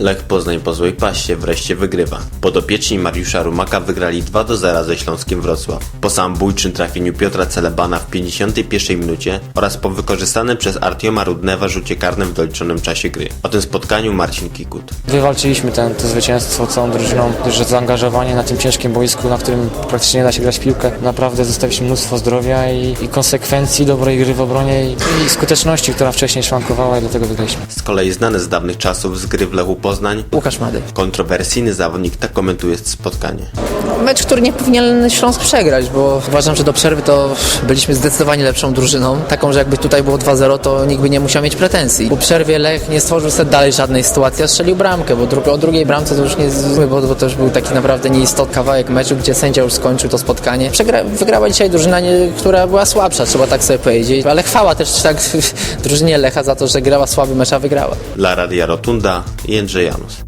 Lech Poznań po złej paście wreszcie wygrywa. Podopieczni Mariusza Rumaka wygrali 2 do 0 ze Śląskiem Wrocław. Po samobójczym trafieniu Piotra Celebana w 51 minucie oraz po wykorzystanym przez Artioma Rudnewa rzucie karnym w doliczonym czasie gry. O tym spotkaniu Marcin Kikut. Wywalczyliśmy ten, to zwycięstwo całą drużyną, że zaangażowanie na tym ciężkim boisku, na którym praktycznie nie da się grać piłkę. Naprawdę zostawiliśmy mnóstwo zdrowia i, i konsekwencji, dobrej gry w obronie i, i skuteczności, która wcześniej szwankowała i dlatego wygraliśmy. Z kolei znany z dawnych czasów z gry w Lechu Poznań, Łukasz Mady. kontrowersyjny zawodnik tak komentuje spotkanie. Mecz, który nie powinien Śląsk przegrać, bo uważam, że do przerwy to byliśmy zdecydowanie lepszą drużyną. Taką, że jakby tutaj było 2-0, to nikt by nie musiał mieć pretensji. Po przerwie Lech nie stworzył sobie dalej żadnej sytuacji, a strzelił bramkę, bo dru- o drugiej bramce to już nie zły, bo, bo to już był taki naprawdę nieistotny kawałek meczu, gdzie sędzia już skończył to spotkanie. Przegra- wygrała dzisiaj drużyna, nie, która była słabsza, trzeba tak sobie powiedzieć, ale chwała też tak drużynie Lecha za to, że grała słaby mecz, a wygrała. Dla Radia Rotunda и